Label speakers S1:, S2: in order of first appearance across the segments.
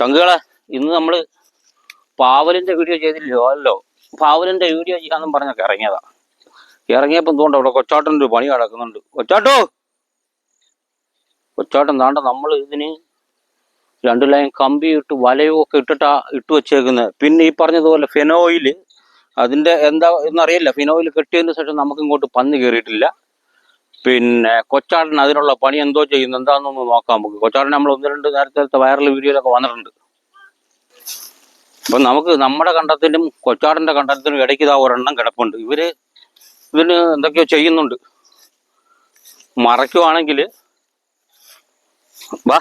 S1: ചങ്കുകളെ ഇന്ന് നമ്മൾ പാവലിന്റെ വീഡിയോ ചെയ്തില്ലോ അല്ലോ? പാവലിന്റെ വീഡിയോ ചെയ്യാന്നും പറഞ്ഞൊക്കെ ഇറങ്ങിയതാ. ഇറങ്ങിയപ്പോ എന്തുകൊണ്ട് അവിടെ കൊച്ചാട്ടന്റെ പണി നടക്കുന്നുണ്ട്. കൊച്ചാട്ടോ! കൊച്ചാട്ടൻ താണ്ട നമ്മൾ ഇതിന് രണ്ട് ലൈൻ കമ്പി ഇട്ട് വലയും ഒക്കെ ഇട്ടിട്ടാ ഇട്ട് വെച്ചേക്കുന്നത് പിന്നെ ഈ പറഞ്ഞതുപോലെ ഫെനോയിൽ അതിന്റെ എന്താ എന്നറിയില്ല ഫിനോയിൽ കെട്ടിയതിന് ശേഷം നമുക്ക് ഇങ്ങോട്ട് പന്നി കയറിയിട്ടില്ല പിന്നെ കൊച്ചാടൻ അതിനുള്ള പണി എന്തോ ചെയ്യുന്നു. എന്താണെന്നൊന്ന് നോക്കാം നമുക്ക്. കൊച്ചാടൻ നമ്മൾ ഒന്ന് രണ്ട് നേരത്തെ വൈറൽ വീഡിയോയിലൊക്കെ വന്നിട്ടുണ്ട്. അപ്പൊ നമുക്ക് നമ്മുടെ കണ്ടത്തിനും കൊച്ചാടന്റെ കണ്ടത്തിനും ഇടയ്ക്ക് ഇതാ ഒരെണ്ണം കിടപ്പുണ്ട്. ഇവർ ഇതിന് എന്തൊക്കെയോ ചെയ്യുന്നുണ്ട്. മറയ്ക്കുവാണെങ്കിൽ വാ.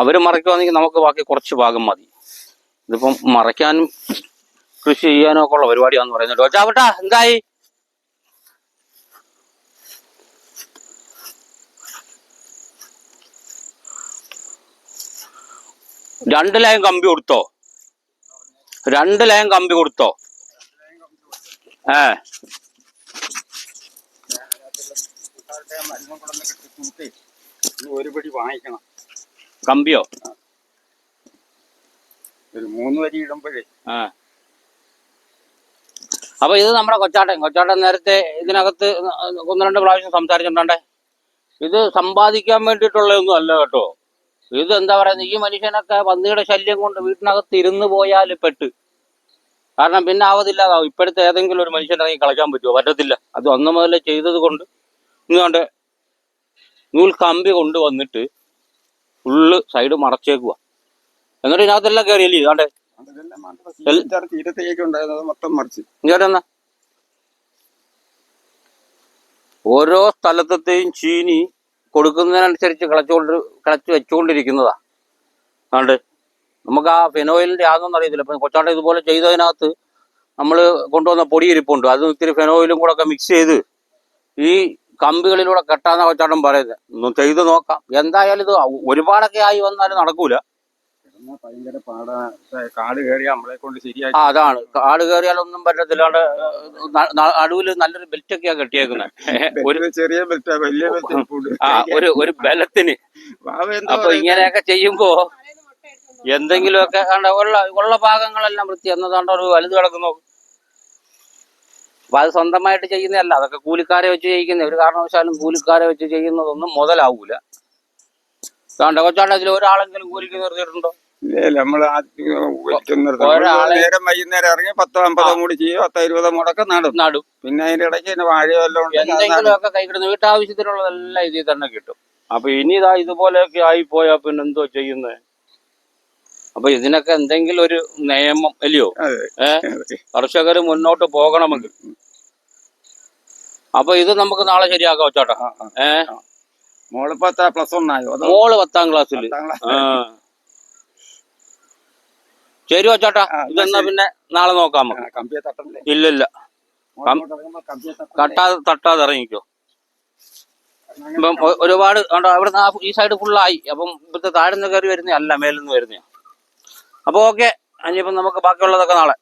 S1: അവർ മറയ്ക്കുവാണെങ്കിൽ നമുക്ക് ബാക്കി കുറച്ച് ഭാഗം മതി. ഇതിപ്പം മറയ്ക്കാനും കൃഷി ചെയ്യാനും ഒക്കെ ഉള്ള പരിപാടിയാണെന്ന് പറയുന്നത് കൊച്ചാവട്ടാ എന്തായി? രണ്ട് ലയം കമ്പി കൊടുത്തോ? രണ്ട് ലയം കമ്പി കൊടുത്തോ? ഏ.
S2: ഒരു പടി വാങ്ങിക്കണം.
S1: കമ്പിയോ?
S2: ഒരു മൂന്ന് വരി ഇടുമ്പോഴേ.
S1: ആ. അപ്പൊ ഇത് നമ്മുടെ കൊച്ചാട്ടൻ. കൊച്ചാട്ടൻ നേരത്തെ ഇതിനകത്ത് ഒന്ന് രണ്ട് പ്രാവശ്യം സംസാരിച്ചിട്ടുണ്ടേ ഇത് സമ്പാദിക്കാൻ വേണ്ടിയിട്ടുള്ളതൊന്നും അല്ല കേട്ടോ. ഇത് എന്താ പറയുന്നത് ഈ മനുഷ്യനൊക്കെ പന്നിയുടെ ശല്യം കൊണ്ട് വീട്ടിനകത്ത് ഇരുന്ന് പോയാൽ പെട്ട്. കാരണം പിന്നെ ആവതില്ലാതാവും. ഇപ്പോഴത്തെ ഏതെങ്കിലും ഒരു മനുഷ്യൻ ഇറങ്ങി കളിക്കാൻ പറ്റുമോ പറ്റത്തില്ല. അത് അന്ന് മുതലേ ചെയ്തത് കൊണ്ട് ഇന്നുകൊണ്ട് നൂൽ കമ്പി കൊണ്ടുവന്നിട്ട് ഫുള്ള് സൈഡ് മറച്ചേക്കുക എന്നിട്ട് ഇതിനകത്തെല്ലാം കയറിയില്ലേ ഇതാണ്ടേ. ഓരോ സ്ഥലത്തെയും ചീനി കൊടുക്കുന്നതിനനുസരിച്ച് കിളച്ചുകൊണ്ട് കിളച്ച് വെച്ചുകൊണ്ടിരിക്കുന്നതാ അതുകൊണ്ട് നമുക്ക് ആ ഫെനോയിലിന്റെ ആണെന്ന് അറിയത്തില്ല. ഇപ്പം കൊച്ചാട്ടം ഇതുപോലെ ചെയ്തതിനകത്ത് നമ്മൾ കൊണ്ടുവന്ന പൊടി ഇരിപ്പുണ്ട് അത് ഇത്തിരി ഫെനോയിലും കൂടെ ഒക്കെ മിക്സ് ചെയ്ത് ഈ കമ്പികളിലൂടെ കെട്ടാന്ന കൊച്ചാട്ടം പറയുന്നത് ചെയ്ത് നോക്കാം. എന്തായാലും ഇത് ഒരുപാടൊക്കെ ആയി വന്നാലും നടക്കൂല.
S2: ഭയങ്കര പാടാ. കാട് കയറിയാൽ നമ്മളെ കൊണ്ട് ശരിയാക്കി
S1: ആ അതാണ്. കാട് കയറിയാലൊന്നും പറ്റത്തില്ലാണ്ട് നടുവിൽ നല്ലൊരു ബെൽറ്റ് ഒക്കെയാ കെട്ടിയേക്കുന്നത് ഒരു
S2: ചെറിയ ബെൽറ്റാ വലിയ ബെൽറ്റ്
S1: ആ ഒരു ഒരു ബലത്തിന്. അപ്പൊ ഇങ്ങനെയൊക്കെ ചെയ്യുമ്പോ എന്തെങ്കിലുമൊക്കെ കണ്ട ഉള്ള ഉള്ള ഭാഗങ്ങളെല്ലാം വൃത്തി. എന്നതാണ്ട് ഒരു വലുത് കിടക്കുന്നു അപ്പൊ അത് സ്വന്തമായിട്ട് ചെയ്യുന്നതല്ല. അതൊക്കെ കൂലിക്കാരെ വെച്ച് ചെയ്യിക്കുന്ന. ഒരു കാരണവശാലും കൂലിക്കാരെ വെച്ച് ചെയ്യുന്നതൊന്നും മുതലാവൂല. കാണ്ട കൊച്ചാണ്ട് അതിൽ ഒരാളെങ്കിലും കൂലിക്ക് നിർത്തിയിട്ടുണ്ടോ?
S2: നമ്മൾ നേരം വൈകുന്നേരം ഇറങ്ങി പത്തോ അമ്പതോ കൂടി ചെയ്യും പത്തോ ഇരുപതോ മുടക്കം നടും.
S1: നടും.
S2: പിന്നെ അതിന്റെ ഇടയ്ക്ക് പിന്നെ വാഴയോ അത്
S1: എന്തെങ്കിലുമൊക്കെ കൈക്കിടുന്ന വീട്ടാവശ്യത്തിനുള്ളതെല്ലാം ഇതിൽ തന്നെ കിട്ടും. അപ്പൊ ഇനി ഇതാ ഇതുപോലെയൊക്കെ ആയി പോയാ പിന്നെ എന്തോ ചെയ്യുന്നത് അപ്പൊ ഇതിനൊക്കെ എന്തെങ്കിലും ഒരു നിയമം അല്ലയോ?
S2: അതെ.
S1: ഏ?
S2: അതെ.
S1: കർഷകർ മുന്നോട്ട് പോകണമെങ്കിൽ. അപ്പൊ ഇത് നമുക്ക് നാളെ ശരിയാക്കാം ചേട്ടാ.
S2: ഏഹ്
S1: മോൾ
S2: മോളിപ്പത്ത പ്ലസ് അതോ
S1: മോൾ പത്താം ക്ലാസ്സിൽ ആ. ശരി വച്ചോട്ടാ ഇതെന്നാ പിന്നെ നാളെ നോക്കാം നമുക്ക്. ഇല്ലില്ല? തട്ടാതെ തട്ടാതെ ഇറങ്ങിക്കോ. ഇപ്പം ഒരുപാട് അവിടെ ഈ സൈഡ് ഫുള്ളായി അപ്പം ഇവിടുത്തെ നിന്ന് കയറി വരുന്ന അല്ല മേലിൽ നിന്ന് വരുന്ന. അപ്പൊ ഓക്കെ ഇനിയിപ്പം നമുക്ക് ബാക്കിയുള്ളതൊക്കെ നാളെ.